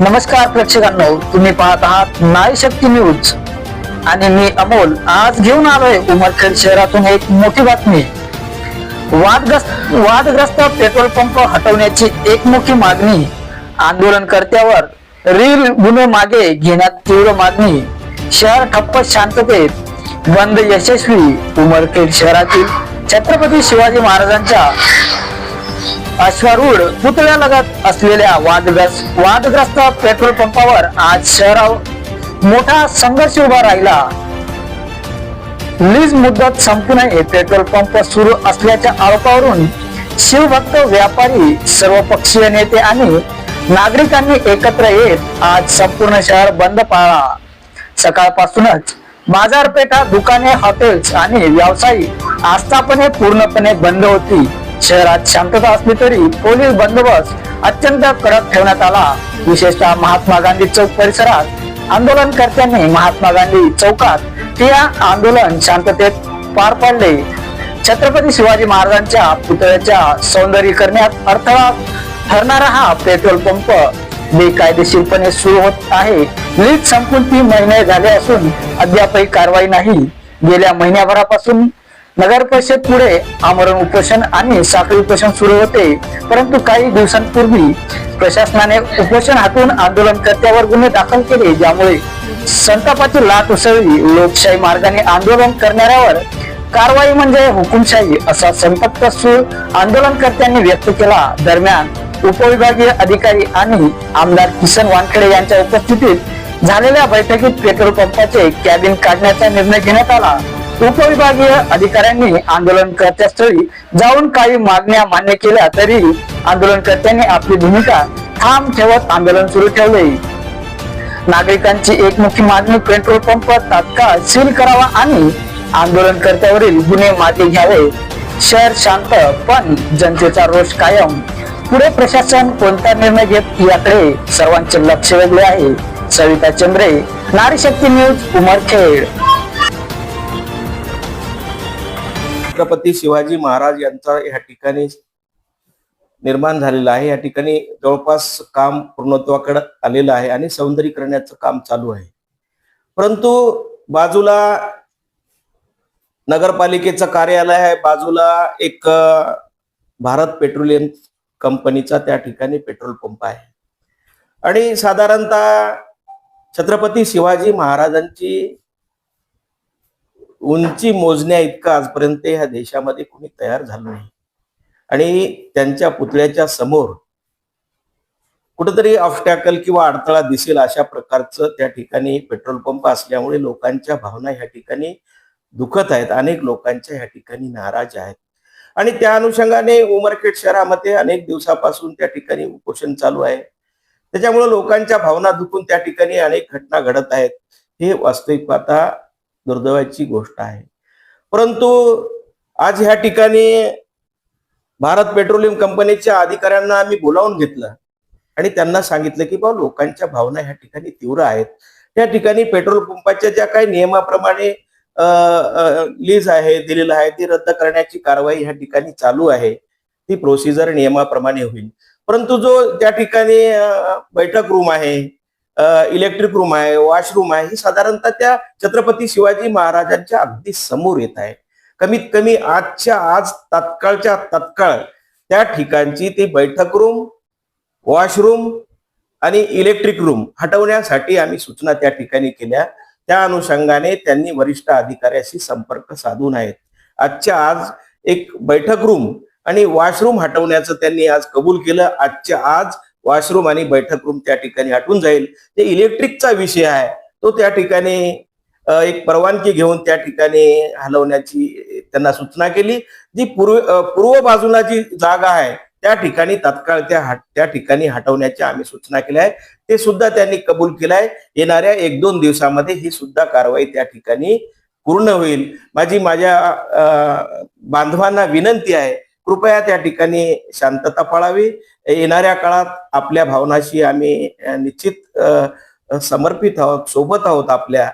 नमस्कार प्रेक्षकांनो तुम्ही पाहत आहात नारी शक्ती न्यूज. आणि मी अमोल आज घेऊन आलोय उमरखेड शहरातून एक मोठी बातमी. वादग्रस्त वादग्रस्त पेट्रोल पंप हटवण्याची एकमुखी मागणी. आंदोलनकर्त्यावर रील गुन्हे मागे घेण्यात तीव्र मागणी. शहर ठप्प शांततेत बंद यशस्वी उमरखेड शहरातील छत्रपती शिवाजी महाराजांच्या अश्वारूढ पुतळ्यालगत असलेल्या वादग्रस्त वादग्रस्त पेट्रोल पंपावर आज शहरावर मोठा संघर्ष उभा राहिला. लीज मुदत संपू नये पेट्रोल पंप सुरू असल्याच्या आरोपावरून शिवभक्त व्यापारी सर्वपक्षीय नेते आणि नागरिकांनी एकत्र येत आज संपूर्ण शहर बंद पाळला. सकाळपासूनच बाजारपेठा दुकाने हॉटेल्स आणि व्यावसायिक आस्थापने पूर्णपणे बंद होती. शहरात शांतता असली तरी पोलीस बंदोबस्त अत्यंत कडक ठेवण्यात आला. विशेषतः महात्मा गांधी चौक परिसरात आंदोलनकर्त्यांनी महात्मा गांधी चौकात ते आंदोलन शांततेत पार पाडले. छत्रपती शिवाजी महाराजांच्या पुतळ्याच्या सौंदर्यीकरणात अडथळा ठरणारा हा पेट्रोल पंप बेकायदेशीरपणे सुरू होत आहे. लीज संपून तीन महिने झाले असून अद्यापही कारवाई नाही. गेल्या महिन्याभरापासून नगर परिषद पुढे आमरण उपोषण आणि साखळी उपोषण सुरू होते. परंतु काही दिवसांपूर्वी प्रशासनाने उपोषण हातून आंदोलनकर्त्यावर गुन्हे दाखल केले. ज्यामुळे संतापाची लाट उसळली. लोकशाही मार्गाने आंदोलन करणाऱ्यावर कारवाई म्हणजे हुकुमशाही असा संतप्त सूर आंदोलनकर्त्यांनी व्यक्त केला. दरम्यान उपविभागीय अधिकारी आणि आमदार किसन वानखेडे यांच्या उपस्थितीत झालेल्या बैठकीत पेट्रोल पंपाचे कॅबिन काढण्याचा निर्णय घेण्यात आला. उपविभागीय अधिकाऱ्यांनी आंदोलनकर्त्यास्थळी जाऊन काही मागण्या मान्य केल्या तरी आंदोलनकर्त्यांनी आपली भूमिका ठाम ठेवत आंदोलन सुरू ठेवले. नागरिकांची एक मुख्य मागणी पेट्रोल पंप तात्काळ सील करावा आणि आंदोलनकर्त्यावरील गुन्हे मागे घ्यावे. शहर शांत पण जनतेचा रोष कायम. पुढे प्रशासन कोणता निर्णय घेत याकडे सर्वांचे लक्ष वेगळे आहे. सविता चंद्रे नारी शक्ती न्यूज उमरखेड. छत्रपती शिवाजी महाराज यांचा या ठिकाणी निर्माण झालेला आहे. या ठिकाणी जवळपास काम पूर्णत्वाकडे आलेलं आहे आणि सौंदर्यीकरणाचं काम चालू आहे. परंतु बाजूला नगरपालिकेचं कार्यालय आहे. बाजूला एक भारत पेट्रोलियम कंपनीचा त्या ठिकाणी पेट्रोल पंप आहे. आणि साधारणतः छत्रपती शिवाजी महाराजांची उंची मोजण्या इतकं आजपर्यंत ह्या देशामध्ये कोणी तयार झालं नाही. आणि त्यांच्या पुतळ्याच्या समोर कुठेतरी ऑफटॅकल किंवा अडथळा दिसेल अशा प्रकारचं त्या ठिकाणी पेट्रोल पंप असल्यामुळे लोकांच्या भावना ह्या ठिकाणी दुखत आहेत. अनेक लोकांच्या ह्या ठिकाणी नाराज आहेत. आणि त्या अनुषंगाने उमरखेड शहरामध्ये अनेक दिवसापासून त्या ठिकाणी उपोषण चालू आहे. त्याच्यामुळे लोकांच्या भावना दुखून त्या ठिकाणी अनेक घटना घडत आहेत. हे वास्तविक पाहता दुर्दैवाची गोष्ट आहे. परंतु आज ह्या ठिकाणी भारत पेट्रोलियम कंपनीच्या अधिकाऱ्यांना आम्ही बोलावून घेतलं आणि त्यांना सांगितलं की बा लोकांच्या भावना ह्या ठिकाणी तीव्र आहेत. त्या ठिकाणी पेट्रोल पंपाच्या ज्या काही नियमाप्रमाणे लीज आहे दिलेलं आहे ती रद्द करण्याची कारवाई ह्या ठिकाणी चालू आहे. ती प्रोसिजर नियमाप्रमाणे होईल. परंतु जो त्या ठिकाणी बैठक रूम आहे इलेक्ट्रिक रूम आहे वॉशरूम आहे ही साधारणतः त्या छत्रपती शिवाजी महाराजांच्या अगदी समोर येत आहे. कमीत कमी आजच्या आज तात्काळच्या तात्काळ त्या ठिकाणची ती बैठक रूम वॉशरूम आणि इलेक्ट्रिक रूम हटवण्यासाठी आम्ही सूचना त्या ठिकाणी केल्या. त्या अनुषंगाने त्यांनी वरिष्ठ अधिकाऱ्याशी संपर्क साधून आहेत. आजच्या आज एक बैठक रूम आणि वॉशरूम हटवण्याचं त्यांनी आज कबूल केलं. आजच्या आज वॉशरूम आणि बैठक रूम त्या ठिकाणी हटून जाईल. ते इलेक्ट्रिकचा विषय आहे. तो त्या ठिकाणी एक परवानगी घेऊन त्या ठिकाणी हलवण्याची त्यांना सूचना केली. जी पूर्व पूर्व बाजूला जी जागा आहे त्या ठिकाणी तात्काळ त्या त्या ठिकाणी हटवण्याच्या आम्ही सूचना केल्या आहे. ते सुद्धा त्यांनी कबूल केलं आहे येणाऱ्या एक दोन दिवसामध्ये ही सुद्धा कारवाई त्या ठिकाणी पूर्ण होईल. माझी माझ्या बांधवांना विनंती आहे कृपया त्या ठिकाणी शांतता पाळावी. येणाऱ्या काळात आपल्या भावनाशी आम्ही निश्चित समर्पित आहोत सोबत आहोत आपल्या.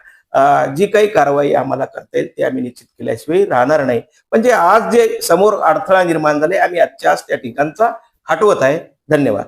जी काही कारवाई आम्हाला करता येईल ती आम्ही निश्चित केल्याशिवाय राहणार नाही. म्हणजे आज जे समोर अडथळा निर्माण झाले आम्ही आजच्या आज त्या ठिकाणचा हटवत आहे. धन्यवाद.